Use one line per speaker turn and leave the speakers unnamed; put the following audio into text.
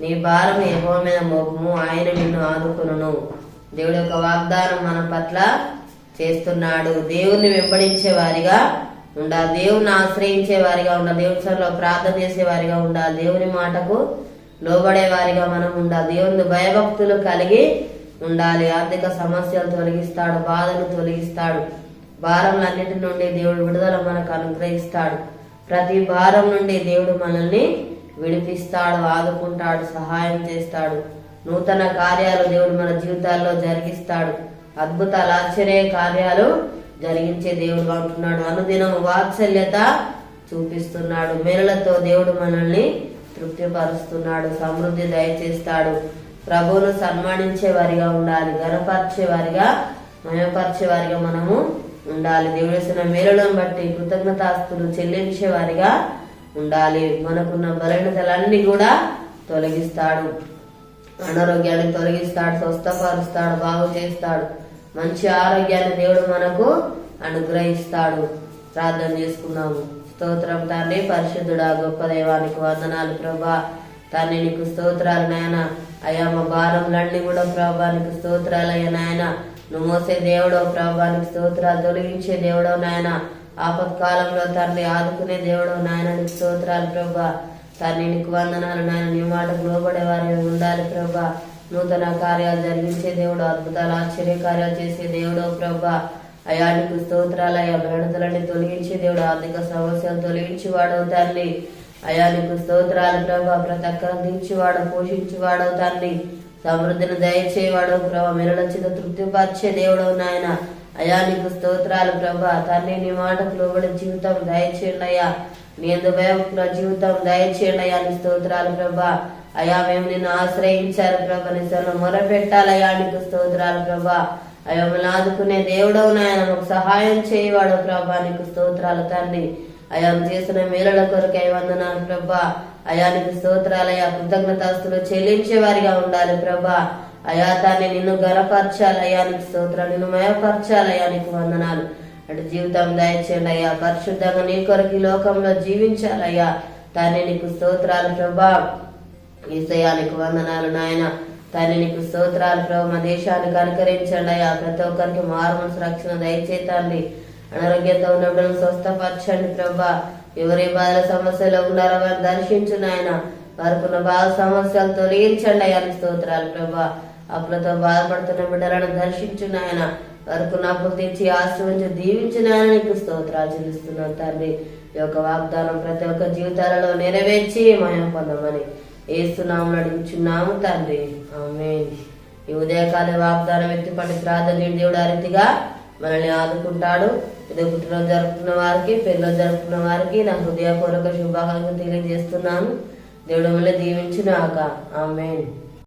నీ భారం యహో మీద మోపము ఆయన నిన్ను ఆదుకును దేవుడు యొక్క వాగ్దానం మన పట్ల చేస్తున్నాడు. దేవుణ్ణి వెంబడించే వారిగా ఉండాలి దేవుని ఆశ్రయించే వారిగా ఉండాలి దేవుని సరిలో ప్రార్థన చేసే వారిగా ఉండాలి దేవుని మాటకు లోబడే వారిగా మనం ఉండాలి దేవుని భయభక్తులు కలిగి ఉండాలి. ఆర్థిక సమస్యలు తొలగిస్తాడు బాధలు తొలగిస్తాడు. భారములన్నిటి నుండి దేవుడు విడుదల మనకు అనుగ్రహిస్తాడు. ప్రతి భారం నుండి దేవుడు మనల్ని విడిపిస్తాడు ఆదుకుంటాడు సహాయం చేస్తాడు. నూతన కార్యాలు దేవుడు మన జీవితాల్లో జరిగిస్తాడు. అద్భుతాలు ఆశ్చర్య కార్యాలు జరిగించే దేవుడు అంటున్నాడు అనుదినం వాత్సల్యత చూపిస్తున్నాడు. మేలులతో దేవుడు మనల్ని తృప్తిపరుస్తున్నాడు. సమృద్ధి దయచేస్తాడు. ప్రభువును సన్మానించే వారిగా ఉండాలి. గనపరిచే వారిగా మయపరిచే వారిగా మనము ఉండాలి. దేవుడేసిన మేలులను బట్టి కృతజ్ఞతాస్తులు చెల్లించే వారిగా ఉండాలి. మనకున్న బలహీనతలన్నీ కూడా తొలగిస్తాడు. అనారోగ్యాన్ని తొలగిస్తాడు స్వస్థపరుస్తాడు బాగు చేస్తాడు. మంచి ఆరోగ్యాన్ని దేవుడు మనకు అనుగ్రహిస్తాడు. ప్రార్థన చేసుకున్నాము స్తోత్రం తండ్రి పరిశుద్ధుడా గొప్ప దైవానికి వందనాలు ప్రభా. తండ్రి నీకు స్తోత్రాలు నాయన. అయ్యా మా భారంలన్నీ కూడా ప్రభానికి స్తోత్రాలు అయ్యా నాయన. నువ్వు మోసే దేవుడో ప్రభానికి స్తోత్రాలు తొలగించే దేవుడో నాయన. ఆపత్కాలంలో తండ్రి ఆదుకునే దేవుడు నాయన నీకు స్తోత్రాలు ప్రభా. తండ్రి నీకు వందనాలు నాయన నీ మాటకు లోబడే వారి ఉండాలి ప్రభా. నూతన కార్యాలు జరిగించే దేవుడు అద్భుతాలు ఆశ్చర్య కార్యాలు చేసే దేవుడో ప్రభా. అయా నీకు స్తోత్రాలు అయ్యా బ్రణతలన్నీ తొలగించే దేవుడు ఆర్థిక సమస్యలు తొలగించి వాడవు తండ్రి. అయా నీకు స్తోత్రాలు ప్రభా. ప్రతి అక్కరం దించివాడు పోషించేవాడవు తండ్రి. సమృద్ధిని దయచేవాడు ప్రభా. మెరడొచ్చిన తృప్తిపరిచే దేవుడవు నాయన. అయా నీకు స్తోత్రాలు ప్రభా. తండ్రి నీ మాటకు లోబడి జీవితం దయచేయండి అయ్యా నీ ఎందు జీవితం దయచేయండి అయ్యా నీ స్తోత్రాలు ప్రభా. అయా మేము నిన్ను ఆశ్రయించారు ప్రభా. నీ సర్వ మొరపెట్టాలయ్యా నీకు స్తోత్రాలు ప్రభా. అయ్యా మమ్మల్ని ఆదుకునే దేవుడవు నాయన మాకు సహాయం చేయవాడు ప్రభా. నీకు స్తోత్రాలు తండ్రి. అయా చేసిన మేలుల కొరకు వందనాలు ప్రభా. అయా నీకు స్తోత్రాలయ్యా. కృతజ్ఞతాస్తులు చెల్లించే వారిగా ఉండాలి ప్రభా. అయా దాన్ని నిన్ను గనపరచాలి అయా నీకు స్తోత్రాలు నిన్ను మయపరచాలి అయా నీకు వందనాలు. అటు జీవితం దయచేయండి అయ్యా పరిశుద్ధంగా నీ కొరకు ఈ లోకంలో జీవించాలయ్యా తాన్ని నీకు స్తోత్రాలు ప్రభా. ఈసయ్యా నీకు వందనాలు నాయన. తండ్రి నీకు స్తోత్రాలు ప్రభు. మా దేశానికి అనుకరించండి అయ్యా. ప్రతి ఒక్కరికి మారుమనసు రక్షణ దయచేతండి అనారోగ్యంతో ఉన్నప్పుడు స్వస్థపరచండి ప్రభా. ఎవరి బాధల సమస్యలో ఉన్నారో వారిని దర్శించు నాయన. వారికి ఉన్న బాధ సమస్యలు తొలగించండి అయ్యా స్తోత్రాలు ప్రభా. అప్పులతో బాధపడుతున్న బిడ్డలను దర్శించు నాయన వరకు నప్పులు తీర్చి తెచ్చి దీవించిన ఆయన నీకు స్తోత్రాలు చెల్లిస్తున్నాను తండ్రి. ఈ యొక్క వాగ్దానం ప్రతి ఒక్క జీవితాలలో నెరవేర్చి మయం పొందమని ఏస్తున్నాము అడుగుచున్నాము తండ్రి. ఆమె ఈ ఉదయకాల వాగ్దానం ఎత్తిపడి ప్రార్థన దేవుడు ఆ రీతిగా మనల్ని ఆదుకుంటాడు. ఇదే పుట్టినరోజు జరుపుకున్న వారికి పెళ్ళిలో జరుపుకున్న వారికి నా హృదయపూర్వక శుభాకాంక్షలు తెలియజేస్తున్నాను. దేవుడు మిమ్మల్ని దీవించునాక ఆమెన్.